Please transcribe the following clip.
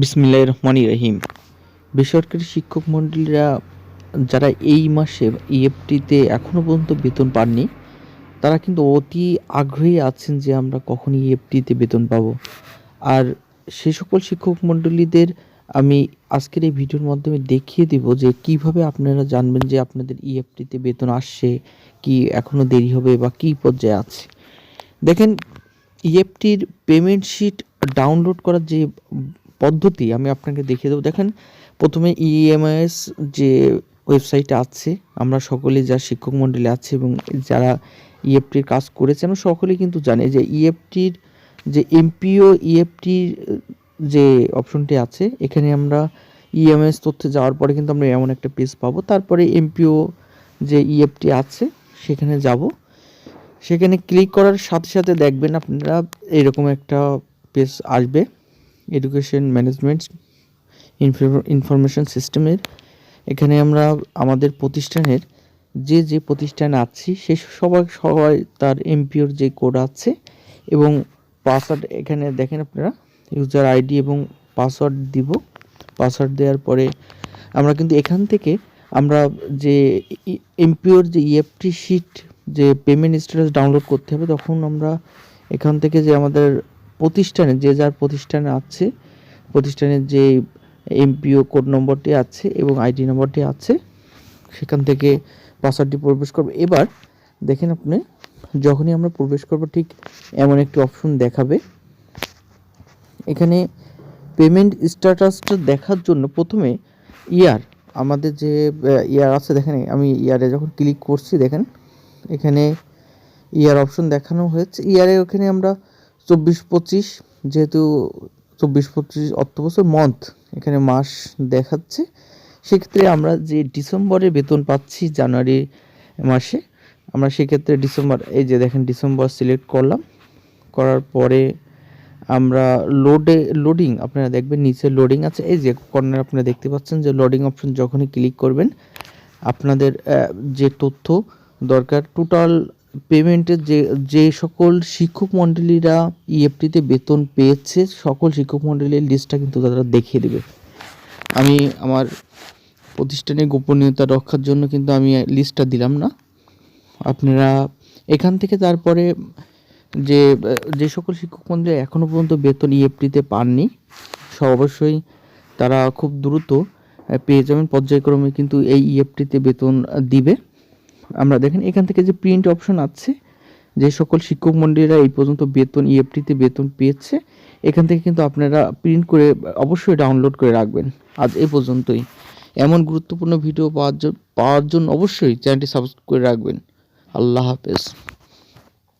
বিসমিল্লাহির রহমানির রহিম বেসরকারি শিক্ষক মণ্ডলীরা যারা এই মাসে ইএফটিতে এখনও পর্যন্ত বেতন পাননি, তারা কিন্তু অতি আগ্রহী আছেন যে আমরা কখন ইএফটিতে বেতন পাবো। আর সে সকল শিক্ষক মণ্ডলীদের আমি আজকের এই ভিডিওর মাধ্যমে দেখিয়ে দিব যে কীভাবে আপনারা জানবেন যে আপনাদের ইএফটিতে বেতন আসছে, কি এখনও দেরি হবে বা কী পর্যায়ে আছে। দেখেন ইএফটির পেমেন্ট শিট ডাউনলোড করার যে পদ্ধতি আমি আপনাকে দেখিয়ে দেবো। দেখেন, প্রথমে ইএমআইএস যে ওয়েবসাইটে আছে, আমরা সকলে যা শিক্ষক মণ্ডলী আছে এবং যারা ইএফটির কাজ করেছে, আমরা সকলেই কিন্তু জানি যে ইএফটির যে এমপিও ইএফটির যে অপশনটি আছে, এখানে আমরা ইএমএস তথ্যে যাওয়ার পরে কিন্তু আমরা এমন একটা পেজ পাবো। তারপরে এমপিও যে ইএফটি আছে, সেখানে যাব। সেখানে ক্লিক করার সাথে সাথে দেখবেন আপনারা এরকম একটা পেজ আসবে। এডুকেশন ম্যানেজমেন্ট ইনফরমেশন সিস্টেমের এখানে আমরা আমাদের প্রতিষ্ঠানের যে যে প্রতিষ্ঠান আছি, সে সবাই সবাই তার এমপিওর যে কোড আছে এবং পাসওয়ার্ড এখানে দেখেন আপনারা ইউজার আইডি এবং পাসওয়ার্ড দিব। পাসওয়ার্ড দেওয়ার পরে আমরা কিন্তু এখান থেকে আমরা যে এমপিওর যে ইএফটি শিট যে পেমেন্ট স্ট্যাটাস ডাউনলোড করতে হবে, তখন আমরা এখান থেকে যে আমাদের প্রতিষ্ঠানে, যে যার প্রতিষ্ঠানে আছে প্রতিষ্ঠানের যে এমপিও কোড নম্বরটি আছে এবং আইডি নম্বরটি আছে, সেখান থেকে পাসওয়ার্ডটি প্রবেশ করব। এবার দেখেন আপনি, যখনই আমরা প্রবেশ করব, ঠিক এমন একটি অপশন দেখাবে। এখানে পেমেন্ট স্ট্যাটাসটা দেখার জন্য প্রথমে ইয়ার আমাদের যে ইয়ার আছে, দেখেন, আমি ইয়ারে যখন ক্লিক করছি, দেখেন, এখানে ইয়ার অপশন দেখানো হয়েছে। ইয়ারে ওখানে আমরা চব্বিশ পঁচিশ, যেহেতু চব্বিশ পঁচিশ অর্থবছর মন্থ এখানে মাস দেখাচ্ছে, সেক্ষেত্রে আমরা যে ডিসেম্বরে বেতন পাচ্ছি জানুয়ারি মাসে, আমরা সেক্ষেত্রে ডিসেম্বর, এই যে দেখেন ডিসেম্বর সিলেক্ট করলাম, করার পরে আমরা লোডে লোডিং আপনারা দেখবেন নিচে লোডিং আছে, এই যে কর্নার আপনারা দেখতে পাচ্ছেন যে লোডিং অপশন যখনই ক্লিক করবেন, আপনাদের যে তথ্য দরকার টোটাল পেমেন্টের যে যে সকল শিক্ষক মণ্ডলীরা ইএফটিতে বেতন পেয়েছে, সকল শিক্ষক মণ্ডলীর লিস্টটা কিন্তু তারা দেখিয়ে দেবে। আমি আমার প্রতিষ্ঠানের গোপনীয়তা রক্ষার জন্য কিন্তু আমি লিস্টটা দিলাম না। আপনারা এখান থেকে তারপরে যে যে সকল শিক্ষক মন্দিরে এখনও পর্যন্ত বেতন ইএফটিতে পাননি, সব অবশ্যই তারা খুব দ্রুত পেয়ে যাবেন। পর্যায়ক্রমে কিন্তু এই ইএফটিতে বেতন দিবে। আমরা দেখেন, এখান থেকে যে প্রিন্ট অপশন আছে, যে সকল শিক্ষক মন্ডলীরা এই পর্যন্ত বেতন ইএফটিতে বেতন পেয়েছে, এখান থেকে কিন্তু আপনারা প্রিন্ট করে অবশ্যই ডাউনলোড করে রাখবেন। আজ এ পর্যন্তই। এমন গুরুত্বপূর্ণ ভিডিও পাওয়ার জন্য পাওয়ার জন্য অবশ্যই চ্যানেলটি সাবস্ক্রাইব করে রাখবেন। আল্লাহ হাফেজ।